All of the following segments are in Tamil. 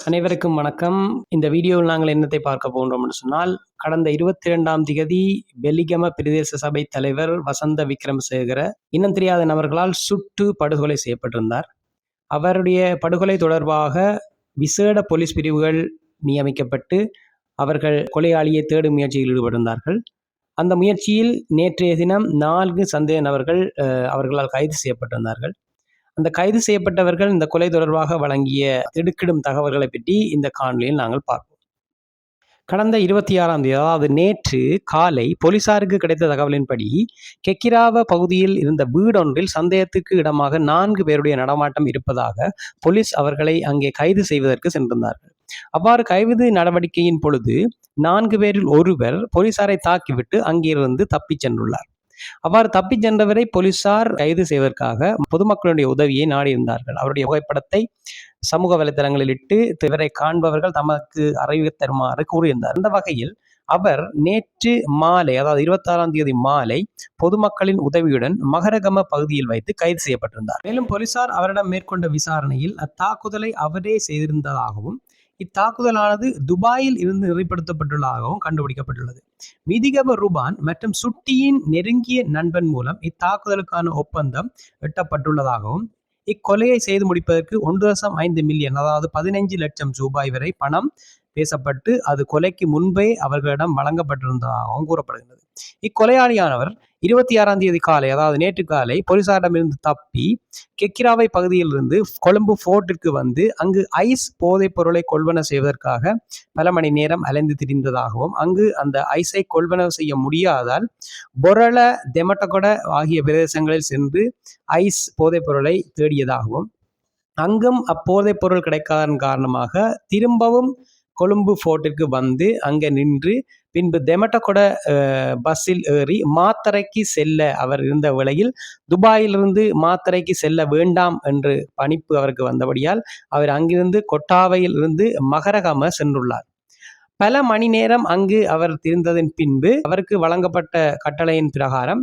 அனைவருக்கும் வணக்கம். இந்த வீடியோவில் நாங்கள் என்னத்தை பார்க்க போன்றோம் என்று சொன்னால் கடந்த இருபத்தி இரண்டாம் திகதி வெலிகம பிரதேச சபை தலைவர் வசந்த விக்ரமசேகர இன்னும் தெரியாத நபர்களால் சுட்டு படுகொலை செய்யப்பட்டிருந்தார். அவருடைய படுகொலை தொடர்பாக விசேட போலீஸ் பிரிவுகள் நியமிக்கப்பட்டு அவர்கள் கொலையாளியை தேடும் முயற்சியில் ஈடுபட்டிருந்தார்கள். அந்த முயற்சியில் நேற்றைய தினம் நான்கு சந்தேக நபர்கள் அஹ், அவர்களால் கைது செய்யப்பட்டிருந்தார்கள். அந்த கைது செய்யப்பட்டவர்கள் இந்த கொலை தொடர்பாக வழங்கிய திடுக்கிடும் தகவல்களை பற்றி இந்த காணொலியில் நாங்கள் பார்ப்போம். கடந்த இருபத்தி ஆறாம் தேதி அதாவது நேற்று காலை போலீசாருக்கு கிடைத்த தகவலின்படி கெக்கிராவ பகுதியில் இருந்த வீடொன்றில் சந்தேகத்துக்கு இடமாக நான்கு பேருடைய நடமாட்டம் இருப்பதாக போலீஸ் அவர்களை அங்கே கைது செய்வதற்கு சென்றிருந்தார்கள். அவ்வாறு கைது நடவடிக்கையின் பொழுது நான்கு பேரில் ஒருவர் போலீசாரை தாக்கிவிட்டு அங்கிருந்து தப்பிச் சென்றுள்ளார். அவ்வாறு தப்பிச் சென்றவரை போலீசார் கைது செய்வதற்காக பொதுமக்களுடைய உதவியை நாடியிருந்தார்கள். அவருடைய புகைப்படத்தை சமூக வலைதளங்களில் இட்டு இவரை காண்பவர்கள் தமக்கு அறிவு தருமாறு கூறியிருந்தார். அந்த வகையில் அவர் நேற்று மாலை அதாவது இருபத்தாறாம் தேதி மாலை பொதுமக்களின் உதவியுடன் மகரகம பகுதியில் வைத்து கைது செய்யப்பட்டிருந்தார். மேலும் போலீசார் அவரிடம் மேற்கொண்ட விசாரணையில் அத்தாக்குதலை அவரே செய்திருந்ததாகவும் இத்தாக்குதலானது துபாயில் இருந்து நிறைப்படுத்தப்பட்டுள்ளதாகவும் கண்டுபிடிக்கப்பட்டுள்ளது. மிதிகப ரூபான் மற்றும் சுட்டியின் நெருங்கிய நண்பன் மூலம் இத்தாக்குதலுக்கான ஒப்பந்தம் எட்டப்பட்டுள்ளதாகவும் இக்கொலையை செய்து முடிப்பதற்கு ஒன்று தசம் ஐந்து மில்லியன் அதாவது பதினைஞ்சு லட்சம் ரூபாய் வரை பணம் பேசப்பட்டு அது கொலைக்கு முன்பே அவர்களிடம் வழங்கப்பட்டிருந்ததாகவும் கூறப்படுகிறது இக்கொலையாளியானவர் இருபத்தி ஆறாம் தேதி காலை அதாவது நேற்று காலை போலீசாரிடமிருந்து தப்பி கெக்கிராவை பகுதியிலிருந்து கொழும்பு ஃபோர்ட்டிற்கு வந்து அங்கு ஐஸ் போதைப் பொருளை கொள்வன செய்வதற்காக பல மணி நேரம் அலைந்து திரிந்ததாகவும் அங்கு அந்த ஐஸை கொள்வனவு செய்ய முடியாதால் பொரள தெமட்டகொட ஆகிய பிரதேசங்களில் சென்று ஐஸ் போதைப் பொருளை தேடியதாகவும் அங்கும் அப்போதைப் பொருள் கிடைக்காதன் காரணமாக திரும்பவும் கொழும்பு ஃபோர்ட்டிற்கு வந்து அங்கே நின்று பின்பு தெமட்டகொட பஸ்ஸில் ஏறி மாத்தரைக்கு செல்ல அவர் இருந்த வேளையில் துபாயிலிருந்து மாத்தரைக்கு செல்ல வேண்டாம் என்று பணிப்பு அவருக்கு வந்தபடியால் அவர் அங்கிருந்து கொட்டாவையில் இருந்து மகரகம சென்றுள்ளார். பல மணி நேரம் அங்கு அவர் திருந்ததன் பின்பு அவருக்கு வழங்கப்பட்ட கட்டளையின் பிரகாரம்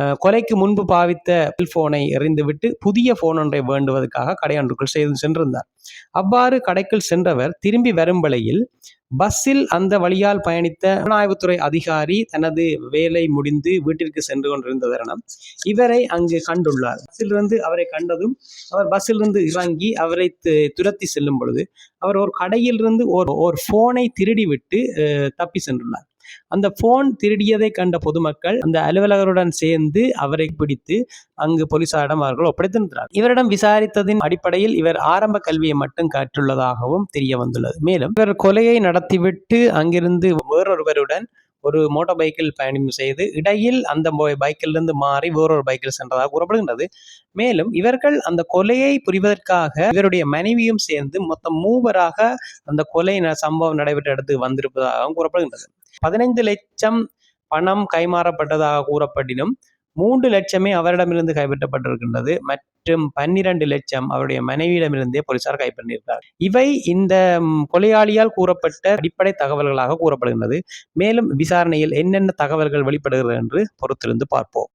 கொலைக்கு முன்பு பாவித்த செல்போனை எறிந்துவிட்டு புதிய போன் ஒன்றை வேண்டுவதற்காக கடை செய்து சென்றிருந்தார். அவ்வாறு கடைக்குள் சென்றவர் திரும்பி வரும் வழியில் பஸ்ஸில் அந்த வழியால் பயணித்த புலனாய்வுத்துறை அதிகாரி தனது வேலை முடிந்து வீட்டிற்கு சென்று கொண்டிருந்த தருணம் இவரை அங்கு கண்டுள்ளார். பஸ்ஸிலிருந்து அவரை கண்டதும் அவர் பஸ்ஸிலிருந்து இறங்கி அவரை து- துரத்தி செல்லும் பொழுது அவர் ஒரு கடையிலிருந்து ஒரு ஒரு போனை திருடிவிட்டு தப்பி சென்றுள்ளார். அந்த போன் திருடியதை கண்ட பொதுமக்கள் அந்த அலுவலகருடன் சேர்ந்து அவரை பிடித்து அங்கு போலீசாரிடம் அவர்கள் ஒப்படைத்திருந்தார் இவரிடம் விசாரித்ததின் அடிப்படையில் இவர் ஆரம்ப கல்வியை மட்டும் கற்றுள்ளதாகவும் தெரிய வந்துள்ளது. மேலும் இவர் கொலையை நடத்திவிட்டு அங்கிருந்து வேறொருவருடன் ஒரு மோட்டார் பைக்கில் பயணம் செய்து இடையில் அந்த பைக்கிலிருந்து மாறி வேறொரு பைக்கில் சென்றதாக கூறப்படுகின்றது. மேலும் இவர்கள் அந்த கொலையை புரிவதற்காக இவருடைய மனைவியும் சேர்ந்து மொத்தம் மூவராக அந்த கொலை சம்பவம் நடைபெற்ற இடத்துக்கு வந்திருப்பதாகவும் கூறப்படுகின்றது. பதினைந்து லட்சம் பணம் கைமாறப்பட்டதாக கூறப்படினும் மூன்று லட்சமே அவரிடமிருந்து கைப்பற்றப்பட்டிருக்கின்றது. மற்றும் பன்னிரண்டு லட்சம் அவருடைய மனைவியிடமிருந்தே போலீசார் கைப்பற்றியிருக்கிறார். இவை இந்த கொலையாளியால் கூறப்பட்ட அடிப்படை தகவல்களாக கூறப்படுகின்றது. மேலும் விசாரணையில் என்னென்ன தகவல்கள் வெளிப்படுகிறது என்று பொறுத்திருந்து பார்ப்போம்.